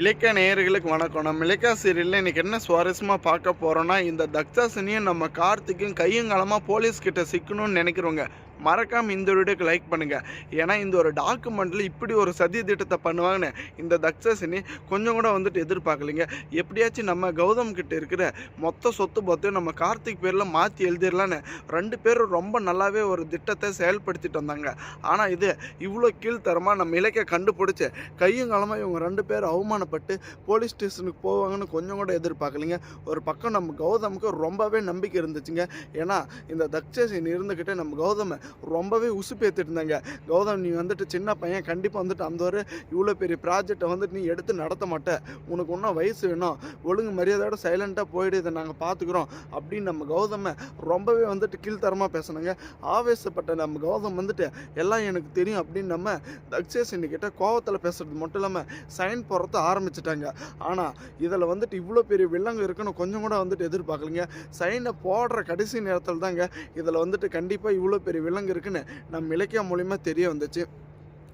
இலக்கிய நேயர்களுக்கு வணக்கம். நம்ம இலக்கிய சீரியலில் இன்னைக்கு என்ன சுவாரஸ்யமாக பார்க்க போகிறோன்னா இந்த தக்ஷாசினியும் நம்ம கார்த்திக்கும் கையங்காலமாக போலீஸ் போலீஸ்கிட்ட சிக்கணும்னு நினைக்கிறோங்க மறக்காம இந்த வீடியோக்கு லைக் பண்ணுங்க. ஏன்னா இந்த ஒரு டாக்குமெண்ட்டில் இப்படி ஒரு சதி திட்டத்தை பண்ணுவாங்கன்னு இந்த தக்ஷசினி கொஞ்சம் கூட வந்துட்டு எதிர்பார்க்கலைங்க. எப்படியாச்சும் நம்ம கௌதம் கிட்ட இருக்கிற மொத்த சொத்து பத்தையும் நம்ம கார்த்திக் பேரில் மாற்றி எழுதிடலான்னு ரெண்டு பேரும் ரொம்ப நல்லாவே ஒரு திட்டத்தை செயல்படுத்திட்டு வந்தாங்க. ஆனால் இது இவ்வளோ கீழ்த்தரமாக நம்ம இலக்கை கண்டுபிடிச்சி கையும் காலமாக இவங்க ரெண்டு பேரும் அவமானப்பட்டு போலீஸ் ஸ்டேஷனுக்கு போவாங்கன்னு கொஞ்சம் கூட எதிர்பார்க்கலைங்க. ஒரு பக்கம் நம்ம கௌதமுக்கு ரொம்பவே நம்பிக்கை இருந்துச்சுங்க. ஏன்னா இந்த தக்ஷசின் இருந்துக்கிட்டே நம்ம கௌதமை ரொம்பவே உசுப்பேத்திட்டு இருந்தாங்க கௌதம் நீ வந்துட்டு சின்ன பையன் கண்டிப்பாக வந்துட்டு அந்த ஒரு இவ்வளோ பெரிய ப்ராஜெக்டை வந்துட்டு நீ எடுத்து நடத்த மாட்டேன் உனக்கு இன்னும் வயசு வேணும். ஒழுங்கு மரியாதையோட சைலண்ட்டாக போயிடு. இதை நாங்கள் பார்த்துக்குறோம் அப்படின்னு நம்ம கௌதமை ரொம்பவே வந்துட்டு கீழ்த்தரமாக பேசினாங்க. ஆவேசப்பட்ட நம்ம கௌதம் வந்துட்டு எல்லாம் எனக்கு தெரியும் அப்படின்னு நம்ம தக்ஷேஷன் கிட்ட கோவத்தில் பேசுறது மட்டும் இல்லாமல் சைன் போடுறத ஆரம்பிச்சிட்டாங்க. ஆனால் இதில் வந்துட்டு இவ்வளோ பெரிய வில்லங்க இருக்குன்னு கொஞ்சம் கூட வந்துட்டு எதிர்பார்க்கலைங்க. சைனை போடுற கடைசி நேரத்தில் தாங்க இதில் வந்துட்டு கண்டிப்பாக இவ்வளோ பெரிய வில்லங்க இருக்குன்னு நம்ம இலக்கியம் மூலிமா தெரிய வந்துச்சு.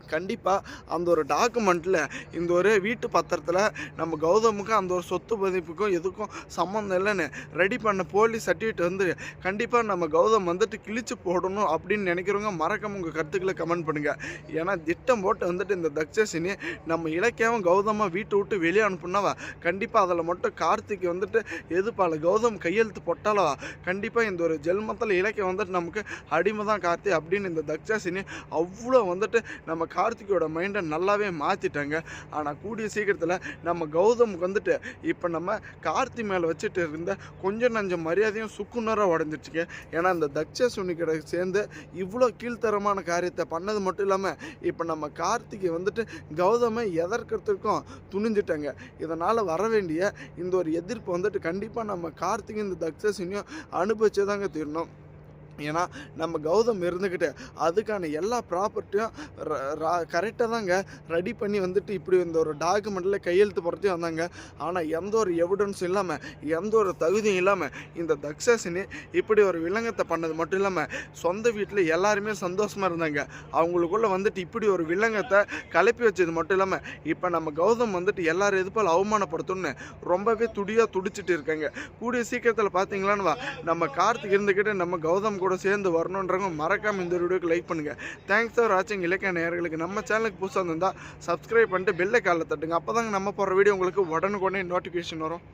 கண்டிப்பாக அந்த ஒரு டாக்குமெண்ட்டில் இந்த ஒரு வீட்டு பத்திரத்தில் நம்ம கௌதமுக்கும் அந்த ஒரு சொத்து பதிப்புக்கும் எதுக்கும் சம்மந்தம் இல்லைன்னு ரெடி பண்ண போலீஸ் சர்டிஃபிகேட் வந்து கண்டிப்பாக நம்ம கௌதம் வந்துட்டு கிழிச்சு போடணும் அப்படின்னு நினைக்கிறவங்க மறக்காம உங்கள் கருத்துக்களை கமெண்ட் பண்ணுங்கள் ஏன்னா திட்டம் போட்டு வந்துட்டு இந்த தக்ஷசினி நம்ம இலக்கியாவும் கௌதமாக வீட்டை விட்டு வெளியே அனுப்புனாவா? கண்டிப்பாக அதில் மட்டும் கார்த்திக் வந்துட்டு எதுப்பால கௌதம் கையெழுத்து போட்டாலோ கண்டிப்பாக இந்த ஒரு ஜென்மத்தில் இலக்கியம் வந்துட்டு நமக்கு அடிமை தான் கார்த்தி அப்படின்னு இந்த தக்ஷாசினி அவ்வளோ வந்துட்டு நம்ம கார்த்திகோட மைண்டை நல்லாவே மாற்றிட்டாங்க ஆனால் கூடிய சீக்கிரத்தில் நம்ம கௌதமுக்கு வந்துட்டு இப்போ நம்ம கார்த்தி மேலே வச்சுட்டு இருந்த கொஞ்சம் நஞ்ச மரியாதையும் சுக்குநராக உடஞ்சிருச்சுங்க. ஏன்னா அந்த தக்ஷசுனி கிட்ட சேர்ந்து இவ்வளோ கீழ்த்தரமான காரியத்தை பண்ணது மட்டும் இல்லாமல் இப்போ நம்ம கார்த்திகை வந்துட்டு கௌதமை எதற்கிறதுக்கும் துணிஞ்சிட்டாங்க. இதனால் வர வேண்டிய இந்த ஒரு எதிர்ப்பு வந்துட்டு கண்டிப்பாக நம்ம கார்த்திகை இந்த தக்ஷசுனியும் அனுபவிச்சு தாங்க தீரணும். ஏன்னா நம்ம கௌதம் இருந்துக்கிட்டு அதுக்கான எல்லா ப்ராப்பர்ட்டியும் கரெக்டாக தாங்க ரெடி பண்ணி வந்துட்டு இப்படி இந்த ஒரு டாக்குமெண்ட்டில் கையெழுத்து போகிறதையும் வந்தாங்க. ஆனால் எந்த ஒரு எவிடன்ஸும் இல்லாமல் எந்த ஒரு தகுதியும் இல்லாமல் இந்த தக்ஷாசினி இப்படி ஒரு வில்லங்கத்தை பண்ணது மட்டும் இல்லாமல் சொந்த வீட்டில் எல்லாருமே சந்தோஷமாக இருந்தாங்க. அவங்களுக்குள்ள வந்துட்டு இப்படி ஒரு வில்லங்கத்தை கலப்பி வச்சது மட்டும் இல்லாமல் இப்போ நம்ம கௌதம் வந்துட்டு எல்லாரும் போல் அவமானப்படுத்தணும்னு ரொம்பவே துடியாக துடிச்சிட்டு இருக்காங்க. கூடிய சீக்கிரத்தில் பார்த்தீங்களான்னு நம்ம கார்த்திக் இருந்துக்கிட்டு நம்ம கௌதம் கூட சேர்ந்து வரணுன்றவங்க மறக்காமல் இந்த வீடியோக்கு லைக் பண்ணுங்கள் தேங்க்ஸ் ஃபார் வாட்சிங் இலக்கிய நேயர்களுக்கு நம்ம சேனலுக்கு புதுசாக இருந்தால் சப்ஸ்கிரைப் பண்ணிட்டு பெல்லை காலில் தட்டுங்க. அப்போ தாங்க நம்ம போகிற வீடியோ உங்களுக்கு உடனுக்குடனே நோட்டிஃபிகேஷன் வரும்.